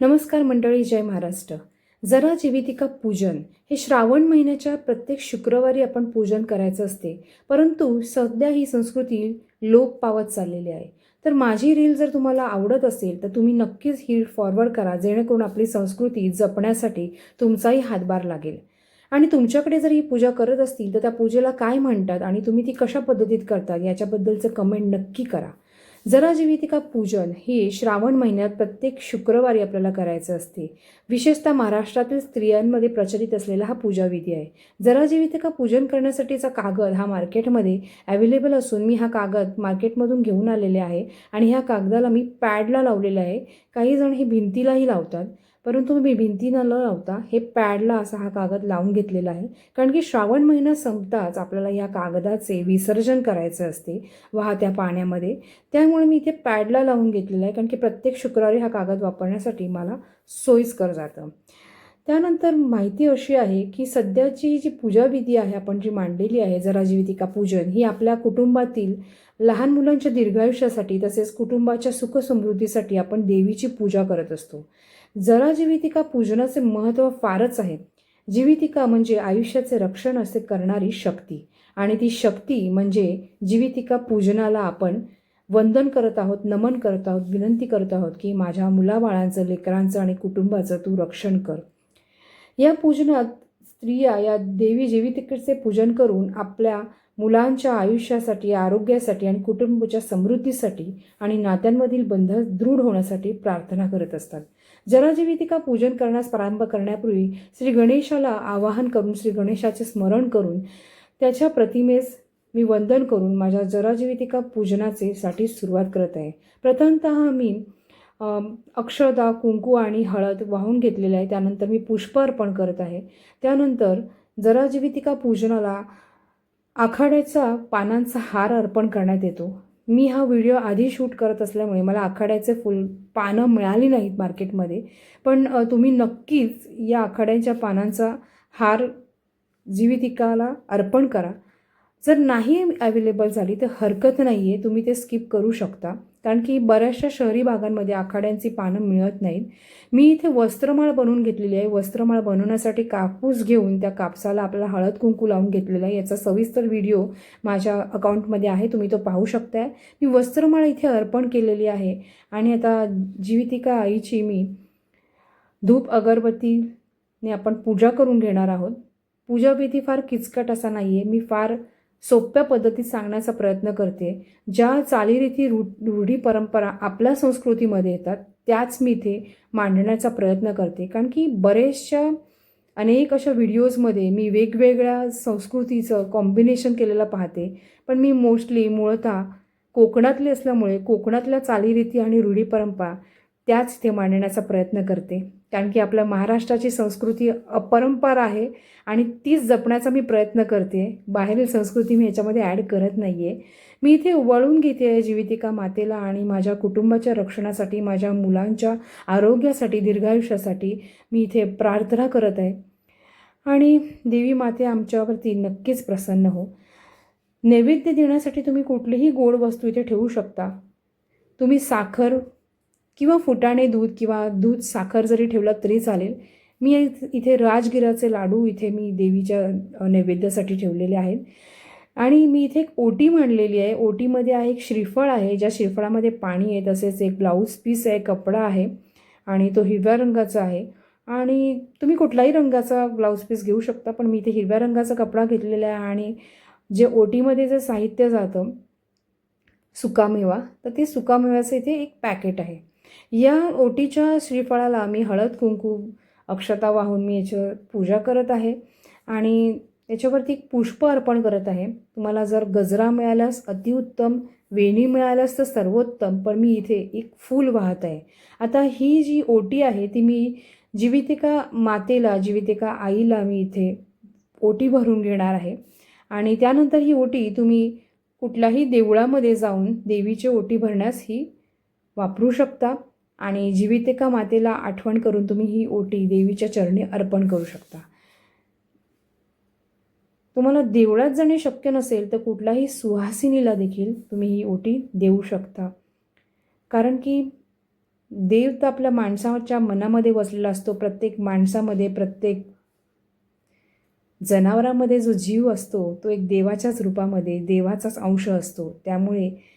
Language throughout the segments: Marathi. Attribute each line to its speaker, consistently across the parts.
Speaker 1: नमस्कार मंडळी जय महाराष्ट्र. जरा जीवितिका पूजन हे श्रावण महिन्याच्या प्रत्येक शुक्रवारी आपण पूजन करायचं असते परंतु सध्या ही संस्कृती लोप पावत चाललेली आहे. तर माझी रील जर तुम्हाला आवडत असेल तर तुम्ही नक्कीच ही फॉरवर्ड करा जेणेकरून आपली संस्कृती जपण्यासाठी तुमचाही हातभार लागेल. आणि तुमच्याकडे जर ही पूजा करत असतील तर त्या पूजेला काय म्हणतात आणि तुम्ही ती कशा पद्धतीत करतात याच्याबद्दलचं कमेंट नक्की करा. जरा जीवितिका पूजन हे श्रावण महिन्यात प्रत्येक शुक्रवारी आपल्याला करायचं असते. विशेषतः महाराष्ट्रातील स्त्रियांमध्ये प्रचलित असलेला हा पूजाविधी आहे. जरा जीवितिका पूजन करण्यासाठीचा कागद हा मार्केटमध्ये अवेलेबल असून मी हा कागद मार्केटमधून घेऊन आलेले आहे आणि ह्या कागदाला मी पॅडला लावलेला आहे. काही जण हे भिंतीलाही लावतात. परंतु मी भिंती न लावता हे पॅडला असा हा कागद लावून घेतलेला आहे. कारण की श्रावण महिना संपताच आपल्याला या कागदाचे विसर्जन करायचे असते वाहत्या पाण्यामध्ये. त्यामुळे मी इथे पॅडला लावून घेतलेला आहे. कारण की प्रत्येक शुक्रवारी हा कागद वापरण्यासाठी मला सोयीस्कर जातं. त्यानंतर माहिती अशी आहे की सध्याची जी पूजाविधी आहे आपण जी मांडलेली आहे जराजीवितिका पूजन ही आपल्या कुटुंबातील लहान मुलांच्या दीर्घायुष्यासाठी तसेच कुटुंबाच्या सुखसमृद्धीसाठी आपण देवीची पूजा करत असतो. जरा जीवितिका पूजनाचे महत्त्व फारच आहे. जीवितिका म्हणजे आयुष्याचे रक्षण असे करणारी शक्ती आणि ती शक्ती म्हणजे जीवितिका पूजनाला आपण वंदन करत आहोत नमन करत आहोत विनंती करत आहोत की माझ्या मुलाबाळांचं लेकरांचं आणि कुटुंबाचं तू रक्षण कर. या पूजनात स्त्रिया या देवी जीवितिकेचे पूजन करून आपल्या मुलांच्या आयुष्यासाठी आरोग्यासाठी आणि कुटुंबाच्या समृद्धीसाठी आणि नात्यांमधील बंध दृढ होण्यासाठी प्रार्थना करत असतात. जरा जीवितिका पूजन करण्यास प्रारंभ करण्यापूर्वी श्री गणेशाला आवाहन करून श्री गणेशाचे स्मरण करून त्याच्या प्रतिमेस मी वंदन करून माझ्या जराजीवितिका पूजनाचे साठी सुरुवात करत आहे. प्रथमत मी अक्षदा कुंकू आणि हळद वाहून घेतलेले आहे. त्यानंतर मी पुष्प अर्पण करत आहे. त्यानंतर जराजीवितिका पूजनाला आखाड्याचा पानांचा हार अर्पण करण्यात येतो. मी हा व्हिडिओ आधी शूट करत असल्यामुळे मला आखाड्याचे फुल पानं मिळाली नाहीत मार्केटमध्ये. पण तुम्ही नक्कीच या आखाड्यांच्या पानांचा हार जीवितिकाला अर्पण करा. जर नाही अवेलेबल झाली तर हरकत नाही आहे तुम्ही ते स्किप करू शकता. कारण की बऱ्याचशा शहरी भागांमध्ये आखाड्यांची पानं मिळत नाहीत. मी इथे वस्त्रमाळ बनवून घेतलेली आहे. वस्त्रमाळ बनवण्यासाठी कापूस घेऊन त्या कापसाला आपल्याला हळद कुंकू लावून घेतलेला आहे. याचा सविस्तर व्हिडिओ माझ्या अकाउंटमध्ये आहे. तुम्ही तो पाहू शकताय. मी वस्त्रमाळ इथे अर्पण केलेली आहे. आणि आता जीवितिका आईची मी धूप अगरबत्तीने आपण पूजा करून घेणार आहोत. पूजाविधी फार किचकट असा नाही आहे मी फार सोप्या पद्धतीत सांगण्याचा प्रयत्न करते. ज्या चालीरीती रू रूढी परंपरा आपल्या संस्कृतीमध्ये येतात त्याच मी इथे मांडण्याचा प्रयत्न करते. कारण की बरेचशा अनेक अशा व्हिडिओजमध्ये मी वेगवेगळ्या संस्कृतीचं कॉम्बिनेशन केलेलं पाहते. पण मी मोस्टली मूळतः कोकणातले असल्यामुळे कोकणातल्या चालीरीती आणि रूढी परंपरा त्याच इथे मांडण्याचा प्रयत्न करते. कारण की आपल्या महाराष्ट्राची संस्कृती अपरंपार आहे आणि तीच जपण्याचा मी प्रयत्न करते. बाहेरील संस्कृती मी याच्यामध्ये ॲड करत नाही आहे मी इथे वळून घेते आहे जीवितिका मातेला आणि माझ्या कुटुंबाच्या रक्षणासाठी माझ्या मुलांच्या आरोग्यासाठी दीर्घायुष्यासाठी मी इथे प्रार्थना करत आहे. आणि देवी माते आमच्यावरती नक्कीच प्रसन्न हो. नैवेद्य देण्यासाठी तुम्ही कुठलीही गोड वस्तू इथे ठेवू शकता. तुम्ही साखर किंवा फुटाणे दूध किंवा दूध साखर जरी ठेवलं तरी चालेल. मी इथे राजगिराचे लाडू इथे मी देवीच्या नैवेद्यासाठी ठेवलेले आहेत. आणि मी इथे एक ओटी मांडलेली आहे. ओटीमध्ये आहे एक श्रीफळ आहे ज्या श्रीफळामध्ये पाणी आहे तसेच एक ब्लाऊज पीस आहे कपडा आहे आणि तो हिरव्या रंगाचा आहे. आणि तुम्ही कुठलाही रंगाचा ब्लाऊज पीस घेऊ शकता पण मी इथे हिरव्या रंगाचा कपडा घेतलेला आहे आणि जे ओटीमध्ये जे साहित्य जातं सुकामेवा तर ते सुकामेव्याचं इथे एक पॅकेट आहे. या ओटीच्या श्रीफळाला मी हळद कुंकू अक्षता वाहून मी याच्यावर पूजा करत आहे. आणि याच्यावरती एक पुष्प अर्पण करत आहे. तुम्हाला जर गजरा मिळाल्यास अतिउत्तम वेणी मिळाल्यास तर सर्वोत्तम पण मी इथे एक फूल वाहत आहे. आता ही जी ओटी आहे ती मी जीवितिका मातेला जीवितिका आईला मी इथे ओटी भरून घेणार आहे. आणि त्यानंतर ही ओटी तुम्ही कुठल्याही देवळामध्ये जाऊन देवीची ओटी भरण्यास ही वापरू शकता आणि जीवितिका मातेला आठवण करून तुम्ही ही ओटी देवीच्या चरणी अर्पण करू शकता. तुम्हाला देवळात जाणे शक्य नसेल तर कुठलाही सुहासिनीला देखील तुम्ही ही ओटी देऊ शकता. कारण की देव तर आपल्या माणसाच्या मनामध्ये वसलेला असतो. प्रत्येक माणसामध्ये प्रत्येक जनावरामध्ये जो जीव असतो तो एक देवाच्याच रूपामध्ये देवाचाच अंश असतो. त्यामुळे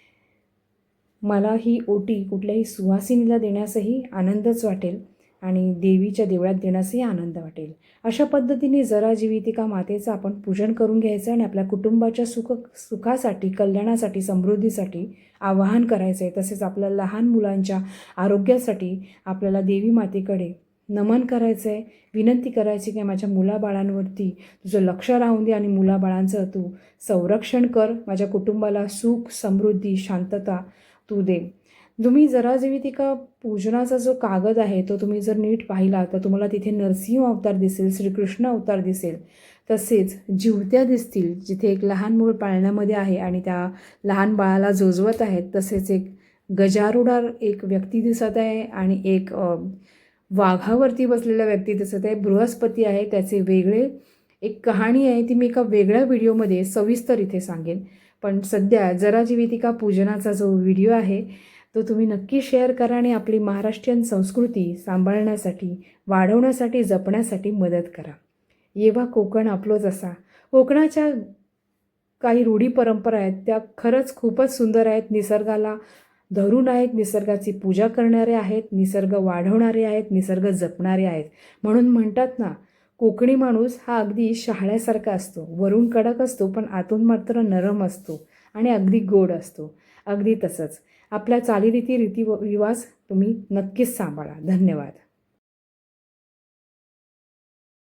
Speaker 1: मला ही ओटी कुठल्याही सुवासिनीला देण्यासही आनंदच वाटेल आणि देवीच्या देवळात देण्यासही आनंद वाटेल. अशा पद्धतीने जरा जीवितिका मातेचं आपण पूजन करून घ्यायचं आणि आपल्या कुटुंबाच्या सुख सुखासाठी कल्याणासाठी समृद्धीसाठी आवाहन करायचं आहे तसेच आपल्या लहान मुलांच्या आरोग्यासाठी आपल्याला देवी मातेकडे नमन करायचं आहे विनंती करायची की माझ्या मुलाबाळांवरती तुझं लक्ष राहून दे आणि मुलाबाळांचं तू संरक्षण कर. माझ्या कुटुंबाला सुख समृद्धी शांतता तू दे. तुम्ही जरा जीवितिका पूजनाचा जो कागद आहे तो तुम्ही जर नीट पाहिला तर तुम्हाला तिथे नरसिंह अवतार दिसेल श्रीकृष्ण अवतार दिसेल. तसेच जिवत्या दिसतील जिथे एक लहान मूल पाळण्यामध्ये आहे आणि त्या लहान बाळाला जोजवत आहेत तसेच एक गजारुडार एक व्यक्ती दिसत आहे आणि एक वाघावरती बसलेला व्यक्ती दिसत आहे. बृहस्पती आहे त्याचे वेगळे एक कहाणी आहे ती मी एका वेगळ्या व्हिडिओमध्ये सविस्तर इथे सांगेन. पण सध्या जरा जीवितिका पूजनाचा जो व्हिडिओ आहे तो तुम्ही नक्की शेअर करा आणि आपली महाराष्ट्रीयन संस्कृती सांभाळण्यासाठी वाढवण्यासाठी जपण्यासाठी मदत करा. येवा कोकण आपलोच असा. कोकणाच्या काही रूढी परंपरा आहेत त्या खरंच खूपच सुंदर आहेत. निसर्गाला धरून आहेत निसर्गाची पूजा करणारे आहेत निसर्ग वाढवणारे आहेत निसर्ग जपणारे आहेत. म्हणून म्हणतात ना कोकणी माणूस हा अगदी शहाळ्यासारखा असतो. वरून कडक असतो पण आतून मात्र नरम असतो आणि अगदी गोड असतो. अगदी तसंच. आपल्या चालीरीती रीती रिवाज तुम्ही नक्कीच सांभाळा. धन्यवाद.